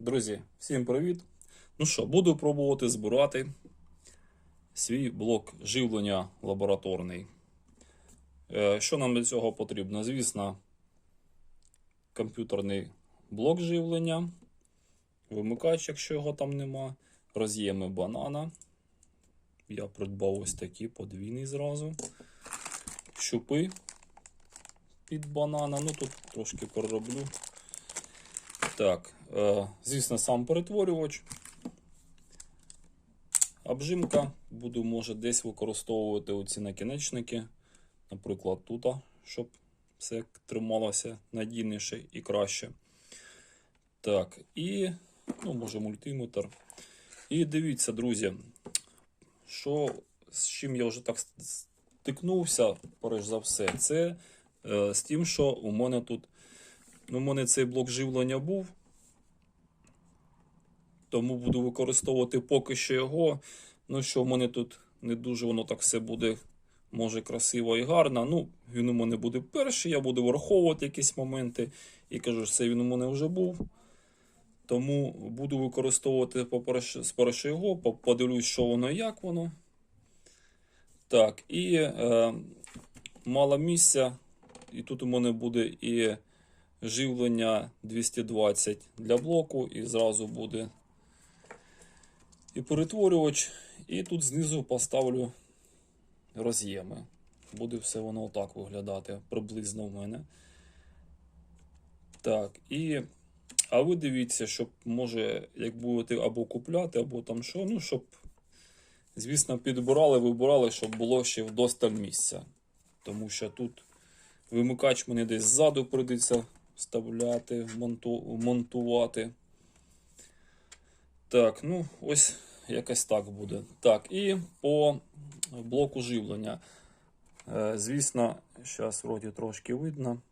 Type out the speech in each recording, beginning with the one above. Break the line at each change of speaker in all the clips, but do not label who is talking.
Друзі, всім привіт! Ну що, буду пробувати збирати свій блок живлення лабораторний. Е, Що нам для цього потрібно? Звісно, комп'ютерний блок живлення, вимикач, якщо його там нема, роз'єми банана. Я придбав ось такі подвійні зразу. Щупи під банана. Ну тут трошки перероблю. Так, звісно, сам перетворювач. Обжимка. Буду, може, десь використовувати оці накінечники. Наприклад, тут, щоб все трималося надійніше і краще. Так, і, ну, може, мультиметр. І дивіться, друзі, що з чим я вже так стикнувся, перш за все, це е, з тим, що у мене тут. Ну, у мене цей блок живлення був. Тому буду використовувати поки що його. Ну, що в мене тут не дуже воно так все буде, може, красиво і гарно. Ну, він у мене буде перший, я буду враховувати якісь моменти. І кажу, що це він у мене вже був. Тому буду використовувати спершу його, по- подивлюсь, що воно і як воно. Так, і е, мало місця. І тут у мене буде і живлення 220 для блоку, і зразу буде і перетворювач. І тут знизу поставлю роз'єми. Буде все воно отак виглядати приблизно в мене. Так, і. А ви дивіться, щоб може, як будете або купляти, або там що, ну, щоб, звісно, підбирали, вибирали, щоб було ще вдосталь місця. Тому що тут вимикач мені десь ззаду прийдеться вставляти, монту, монтувати. Так, ну, ось якось так буде. Так, і по блоку живлення. Е, Звісно, зараз вроді трошки видно.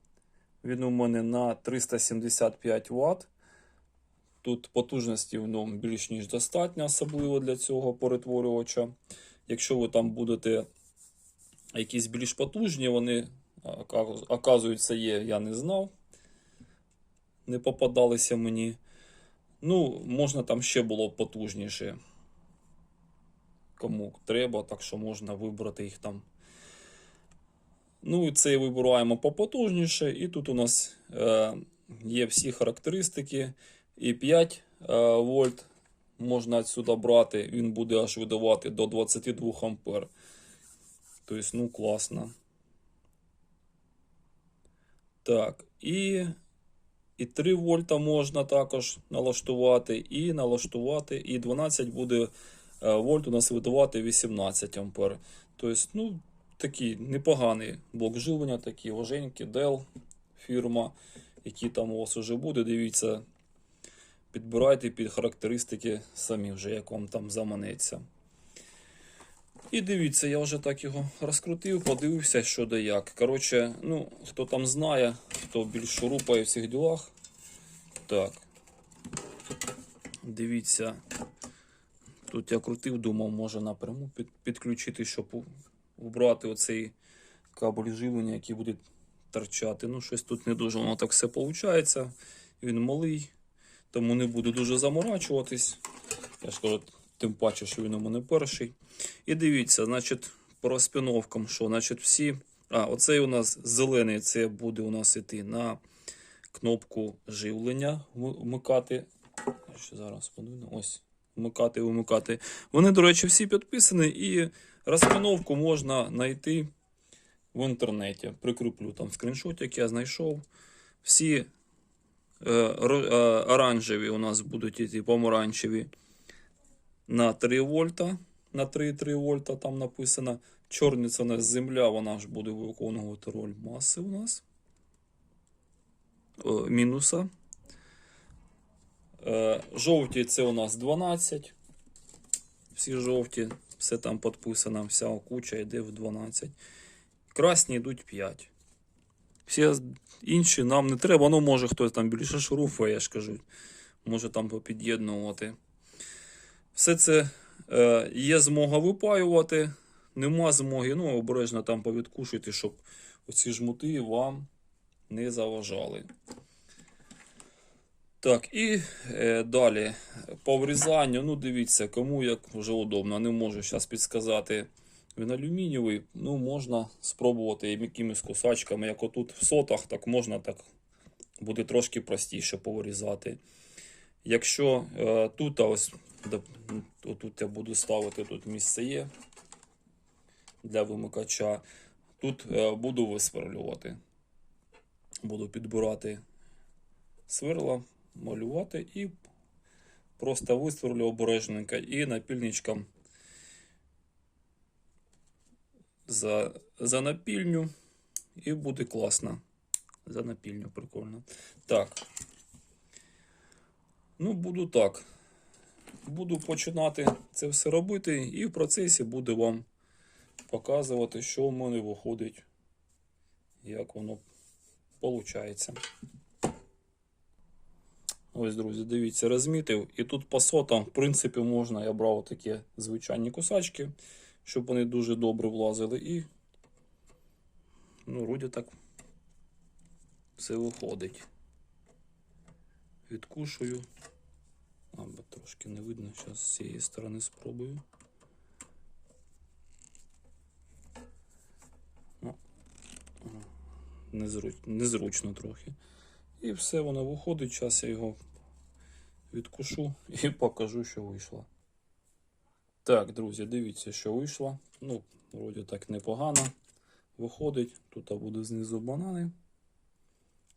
Він у мене на 375 Вт. Тут потужності в ньому більш ніж достатньо, особливо для цього перетворювача. Якщо ви там будете якісь більш потужні, вони, ока- оказується, є, я не знав. Не попадалися мені. Ну, можна там ще було потужніше. Кому треба, так що можна вибрати їх там. Ну, і це вибираємо попотужніше. І тут у нас е, є всі характеристики. І 5 е, вольт можна відсюди брати. Він буде аж видавати до 22 ампер. Тобто, ну, класно. Так, і, і 3 вольта можна також налаштувати, і налаштувати, і 12 буде е, вольт у нас видавати 18 ампер. Тобто, ну, такий непоганий блок живлення, такий важенький, Dell фірма, який там у вас вже буде. Дивіться, підбирайте під характеристики самі вже, як вам там заманеться. І дивіться, я вже так його розкрутив, подивився, що де як. Коротше, ну, хто там знає, хто більш шурупає в цих ділах. Так. Дивіться. Тут я крутив, думав, може напряму під, підключити, щоб убрати оцей кабель живлення, який буде торчати. Ну, щось тут не дуже воно так все виходить. Він малий, тому не буду дуже заморачуватись. Я ж кажу, тим паче, що він у мене перший. І дивіться, значить, по розпіновкам, що, значить, всі. А, оцей у нас зелений, це буде у нас іти на кнопку живлення вмикати. Ще зараз подивимо. Ось. Вмикати, вимикати. Вони, до речі, всі підписані, і розпіновку можна знайти в інтернеті. Прикріплю там скріншот, який я знайшов. Всі е, е, оранжеві у нас будуть іти помаранчеві на 3 вольта. На 3,3 вольта там написано. Чорний це у нас земля, вона ж буде виконувати роль маси у нас. О, мінуса. Е, жовті це у нас 12. Всі жовті, все там підписано, вся куча йде в 12. Красні йдуть 5. Всі інші нам не треба. Ну, може хтось там більше шуруфа, я ж кажу. Може там попід'єднувати. Все це е, є змога випаювати, нема змоги. Ну, обережно там повідкушуйте, щоб оці жмути вам не заважали. Так, і е, далі по врізанню. Ну, дивіться, кому як вже удобно. Не можу зараз підсказати. Він алюмінієвий, ну можна спробувати якимись кусачками, як отут в сотах, так можна так буде трошки простіше повирізати. Якщо е, тут, ось отут я буду ставити, тут місце є для вимикача. Тут е, буду висверлювати. Буду підбирати сверла, малювати і просто висверлю обережненько і напільничком за, за напільню і буде класно. За напільню прикольно. Так. Ну, буду так. Буду починати це все робити, і в процесі буду вам показувати, що в мене виходить, як воно виходить. Ось, друзі, дивіться, розмітив. І тут по сотам, в принципі, можна, я брав такі звичайні кусачки, щоб вони дуже добре влазили. І, ну, вроді так все виходить. Відкушую. А, бо трошки не видно. Зараз з цієї сторони спробую. Ну, ага, незруч... Незручно трохи. І все воно виходить. Зараз я його відкушу і покажу, що вийшло. Так, друзі, дивіться, що вийшло. Ну, вроді так непогано. Виходить. Тут буде знизу банани.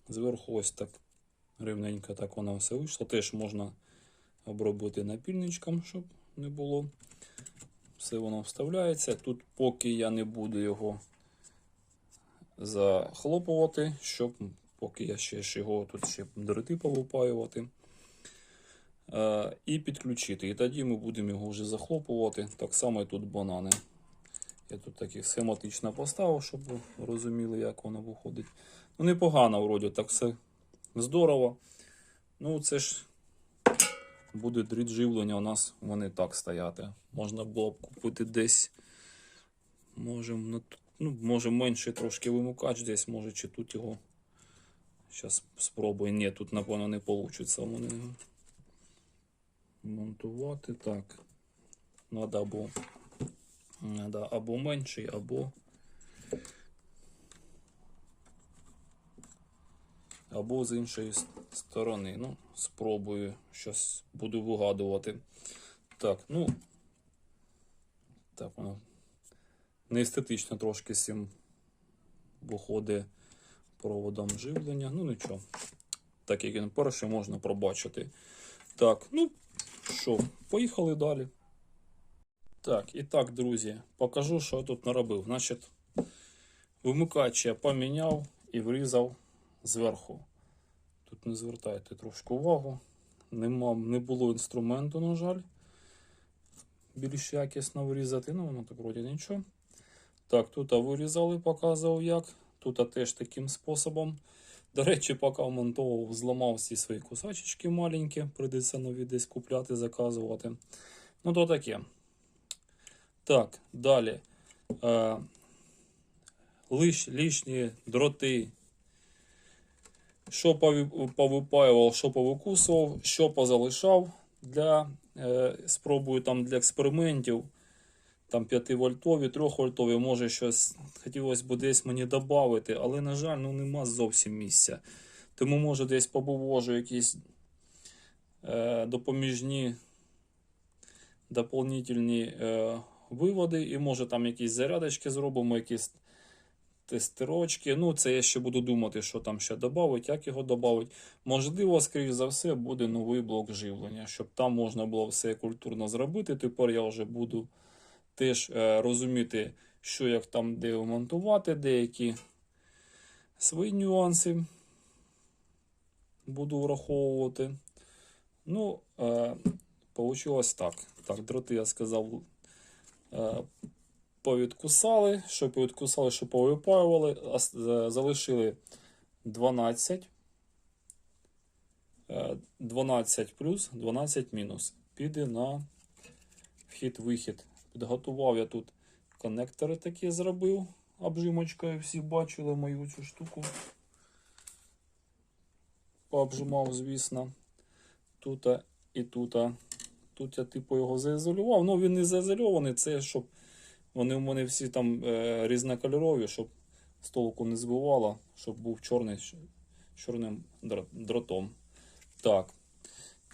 Зверху ось так рівненько так воно все вийшло. Теж можна обробити напільничком, щоб не було. Все воно вставляється. Тут, поки я не буду його захлопувати, щоб поки я ще його тут ще дроти повипаювати. Е, і підключити. І тоді ми будемо його вже захлопувати. Так само і тут банани. Я тут таких схематично поставив, щоб ви розуміли, як воно виходить. Ну, непогано, вроді, так все здорово. Ну, це ж буде дріт живлення у нас вони так стояти. Можна було б купити десь. Може, ну, може менше трошки вимикач десь, може, чи тут його. Зараз спробую. Ні, тут, напевно, не вийде вони монтувати. Так. Надо або, надо або менший, або. Або з іншої сторони. Ну, спробую. Щас буду вигадувати. Так, ну. Так, воно не естетично трошки цим виходить проводом живлення. Ну нічого. Так як він перший можна пробачити. Так, ну що, поїхали далі. Так, і так, друзі, покажу, що я тут наробив. Значить, вимикач я поміняв і врізав зверху. Тут не звертайте трошки увагу. Нема, не було інструменту, на жаль. Більш якісно вирізати. Ну, воно так вроді нічого. Так, тут вирізали, показував як. Тут теж таким способом. До речі, поки монтував, зламав всі свої кусачечки маленькі. Прийдеться нові десь купляти, заказувати. Ну, то таке. Так, далі. Е, лиш, лишні дроти. Що повипаював, що повикусував, що позалишав для е, спробую там для експериментів. Там 5 вольтові, 3 вольтові, може щось хотілося б десь мені додати, але, на жаль, ну нема зовсім місця. Тому, може, десь побувожу якісь е, допоміжні доповнительні е, виводи, і може там якісь зарядочки зробимо, якісь тестирочки. Ну, це я ще буду думати, що там ще додати, як його додати. Можливо, скоріш за все, буде новий блок живлення, щоб там можна було все культурно зробити. Тепер я вже буду теж е, розуміти, що як там де монтувати, деякі свої нюанси буду враховувати. Ну, е, Получилось так. Так, дроти я сказав, е, повідкусали, що повідкусали, що повипаювали, е, залишили 12. Е, 12 плюс, 12 мінус. Піде на вхід-вихід. Підготував я тут коннектори такі зробив. Обжимочкою всі бачили мою цю штуку. Пообжимав, звісно. тут і тут. Тут я типу його заізолював. Ну він не заізольований, це щоб вони в мене всі там е, різнокольорові, щоб з толку не збивало, щоб був чорний чорним дротом. Так.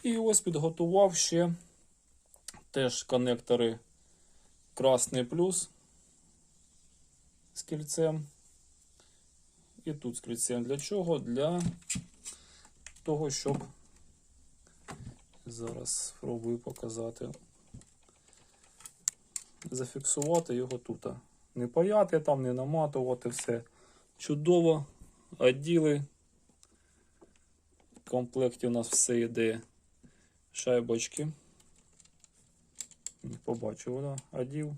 І ось підготував ще теж коннектори красний плюс з кільцем. І тут з кільцем. Для чого? Для того, щоб зараз спробую показати. Зафіксувати його тут. Не паяти там, не наматувати все. Чудово. Оділи. В комплекті у нас все йде шайбочки. Не побачив, да? Одів.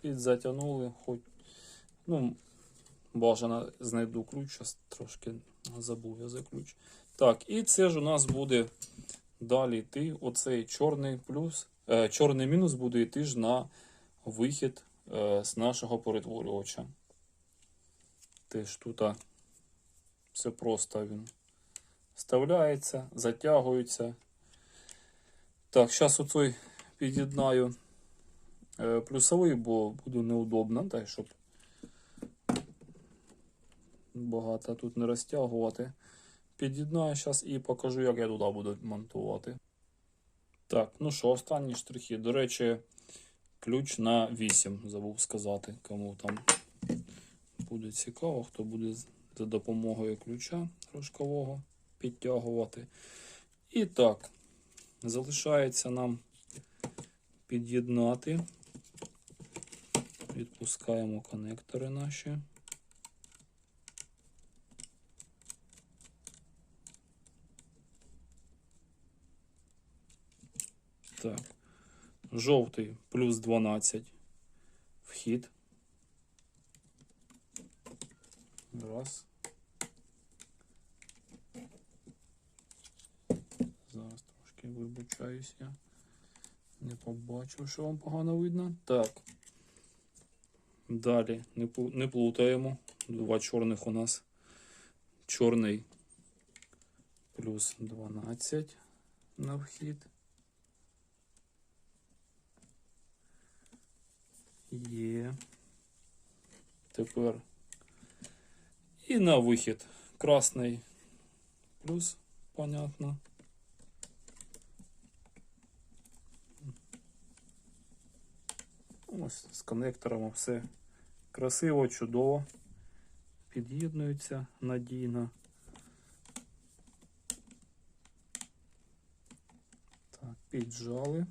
Підзатягнули, хоч, ну, бажано знайду ключ, зараз трошки забув я за ключ. Так, і це ж у нас буде далі йти оцей чорний плюс, е, чорний мінус буде йти ж на вихід е, з нашого перетворювача. Теж тут все просто він вставляється, затягується. Так, зараз оцей під'єднаю е, плюсовий, бо буде неудобно, так, щоб багато тут не розтягувати. Під'єднаю зараз і покажу, як я туди буду монтувати. Так, ну що, останні штрихи. До речі, ключ на 8, забув сказати, кому там буде цікаво, хто буде за допомогою ключа рожкового підтягувати. І так, залишається нам під'єднати. Відпускаємо конектори наші. Так. Жовтий плюс 12. Вхід. Раз. Зараз трошки вибачаюсь я. Не побачив, що вам погано видно. Так. Далі не, не плутаємо. Два чорних у нас. Чорний плюс 12 на вхід. Є. Тепер і на вихід. Красний плюс, понятно. Ось з коннекторами все красиво, чудово. Під'єднуються надійно. Так, піджали.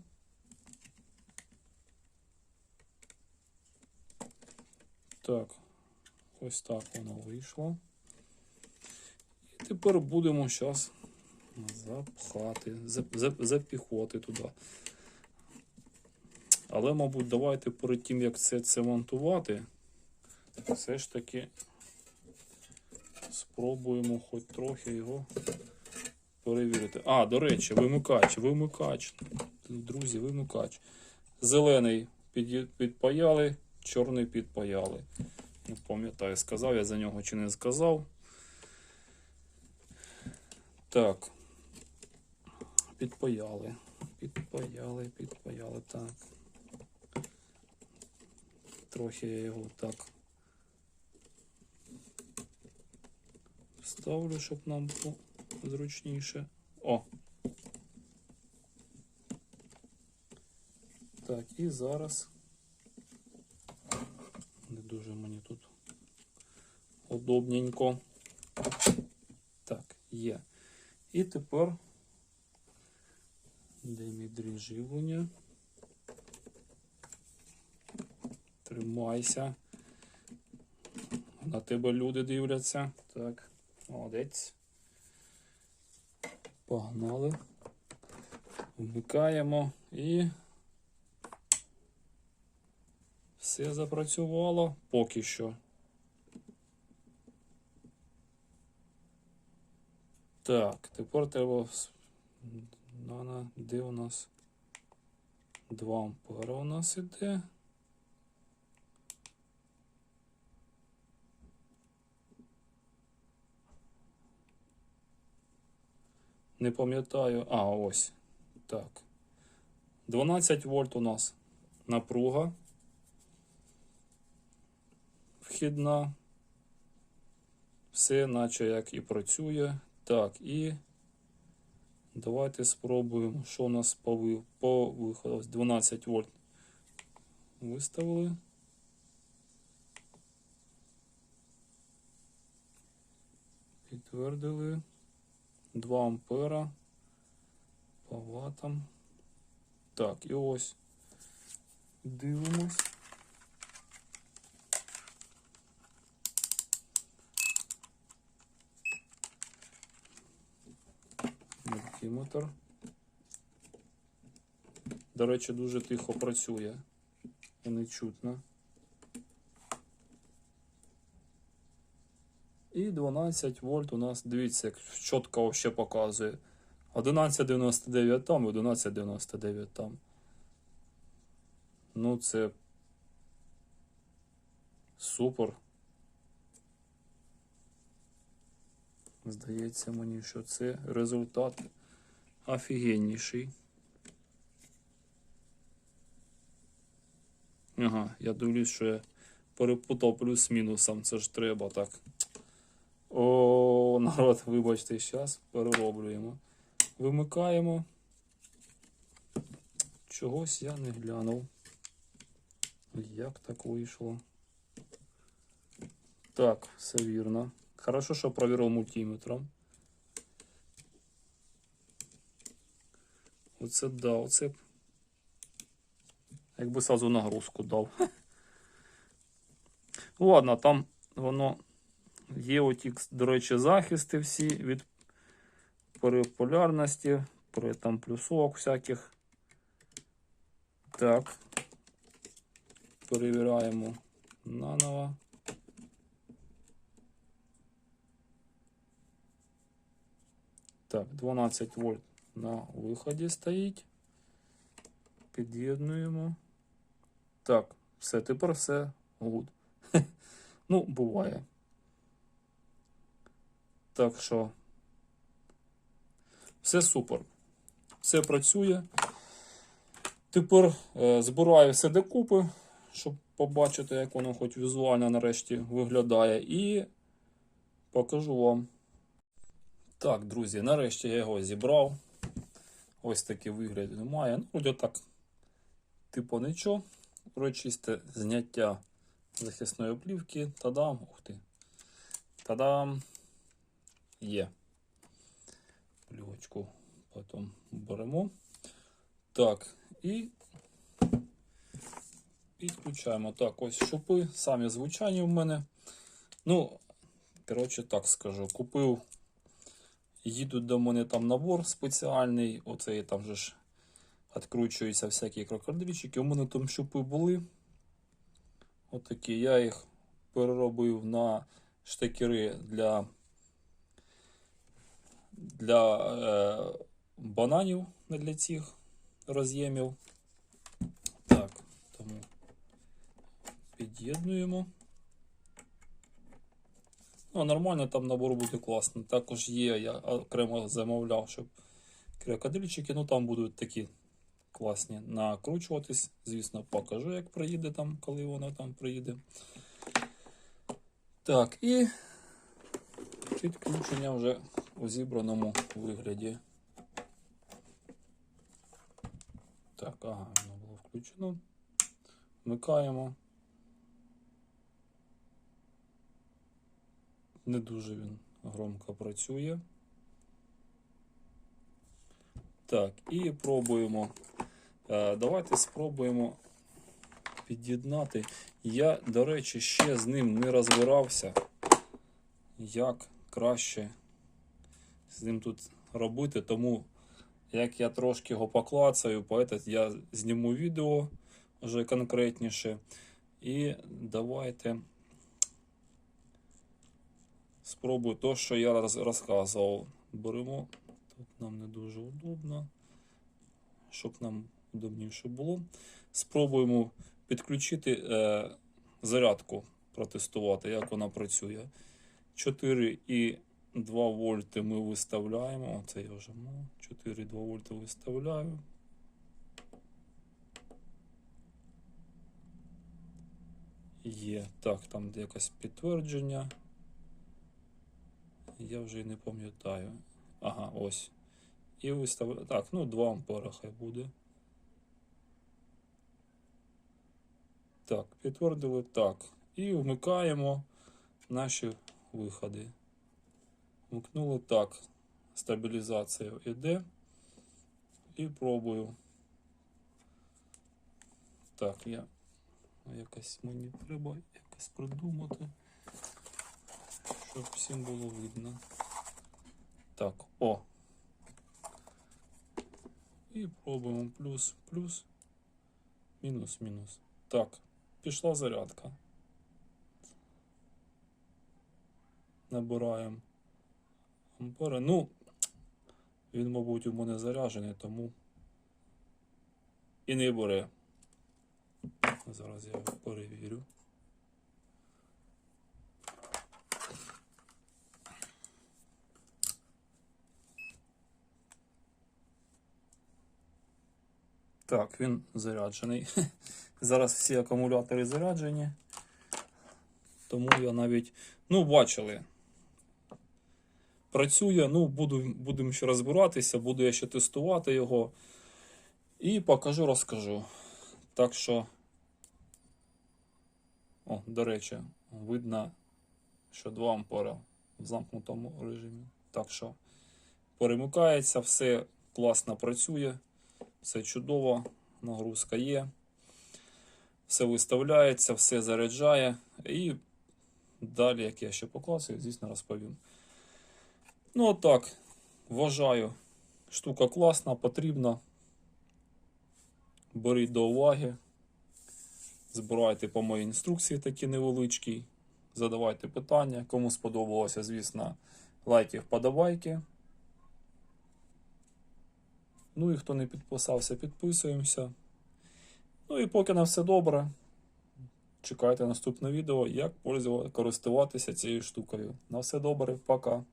Так, ось так воно вийшло. І тепер будемо зараз запхати, зап- зап- туди. Але, мабуть, давайте перед тим, як це, це монтувати, все ж таки спробуємо хоч трохи його перевірити. А, до речі, вимикач, вимикач. Друзі, вимикач. Зелений під'є- підпаяли, чорний підпаяли. Не пам'ятаю, сказав я за нього чи не сказав. Так. Підпаяли. Підпаяли, підпаяли. Так. Трохи я його так ставлю, щоб нам було зручніше. О! Так, і зараз. Не дуже мені тут удобненько. Так, є. І тепер де мій дрін. Тримайся. На тебе люди дивляться. Так, молодець. Погнали. Вмикаємо і все запрацювало поки що. Так, тепер треба. Нана, де у нас? 2 ампера у нас іде. Не пам'ятаю. А, ось. Так. 12 вольт у нас напруга. Вхідна. Все, наче як і працює. Так, і давайте спробуємо, що у нас по, по виходу. 12 вольт виставили. Підтвердили. 2 ампера по ватам. Так, і ось дивимось. Мультиметр. До речі, дуже тихо працює і не чутно. І 12 вольт у нас, дивіться, як чітко ще показує. 11,99 там і 11,99 там. Ну, це супер. Здається мені, що це результат офігенніший. Ага, я дивлюсь, що я перепутав плюс з мінусом. Це ж треба так. О, народ, вибачте, зараз перероблюємо. Вимикаємо. Чогось я не глянув. Як так вийшло? Так, все вірно. Хорошо, що провірив мультиметром. Оце да, оце. Якби сразу нагрузку дав. Ну, Ладно, там воно є оті, до речі, захисти всі від переполярності, при там плюсовок всяких. Так. Перевіряємо наново. Так, 12 вольт на виході стоїть. Під'єднуємо. Так, все, тепер все гуд. Ну, буває. Так що все супер. Все працює. Тепер е, збираю все докупи, щоб побачити, як воно хоч візуально нарешті виглядає. І покажу вам. Так, друзі, нарешті я його зібрав. Ось такий вигляд немає. Ну, вроде так, типу нічого. Урочисте зняття захисної плівки. Та-дам, ух ти. Та-дам. Є. Плівочку потім беремо. Так, і підключаємо. Так, ось шупи, самі звичайні в мене. Ну, коротше, так скажу, купив. Їдуть до мене там набор спеціальний. Оцей там же ж відкручуються всякі крокодильчики. У мене там щупи були. Отакі. Я їх переробив на штекери для, для е, бананів, для цих роз'ємів. Так, тому під'єднуємо. Ну, нормально там набор буде класно. Також є, я окремо замовляв, щоб крокодильчики, ну там будуть такі класні накручуватись. Звісно, покажу, як приїде там, коли воно там приїде. Так, і підключення вже у зібраному вигляді. Так, ага, воно було включено. Вмикаємо. Не дуже він громко працює. Так, і пробуємо. Е, Давайте спробуємо під'єднати. Я, до речі, ще з ним не розбирався, як краще з ним тут робити. Тому, як я трошки його поклацаю, я зніму відео вже конкретніше. І давайте спробую то, що я роз- розказував. Беремо. Тут нам не дуже удобно. Щоб нам удобніше було. Спробуємо підключити е, зарядку, протестувати, як вона працює. 4,2 вольти ми виставляємо. Оце я вже мав. 4,2 вольти виставляю. Є. Так, там якесь підтвердження. Я вже не пам'ятаю. Ага, ось. І виставляю. Так, ну 2 ампера хай буде. Так, підтвердили так. І вмикаємо наші виходи. Вмкнули так. Стабілізація іде. І пробую. Так, я якось мені треба якось придумати, щоб всім було видно. Так, о. І пробуємо плюс, плюс, мінус, мінус. Так, пішла зарядка. Набираємо ампери. Ну, він, мабуть, у мене заряджений, тому і не бере. Зараз я перевірю. Так, він заряджений. Зараз всі акумулятори заряджені. Тому я навіть. Ну, бачили. Працює, ну, буду, будемо ще розбиратися, буду я ще тестувати його. І покажу, розкажу. Так що. О, до речі, видно, що 2 ампера в замкнутому режимі. Так що перемикається, все класно працює, все чудово, нагрузка є. Все виставляється, все заряджає. І далі, як я ще показую, звісно, розповім. Ну, отак, вважаю, штука класна, потрібна. Беріть до уваги. Збирайте по моїй інструкції такі невеличкі. Задавайте питання. Кому сподобалося, звісно, лайки, вподобайки. Ну і хто не підписався, підписуємося. Ну і поки на все добре. Чекайте наступне відео, як користуватися цією штукою. На все добре, пока.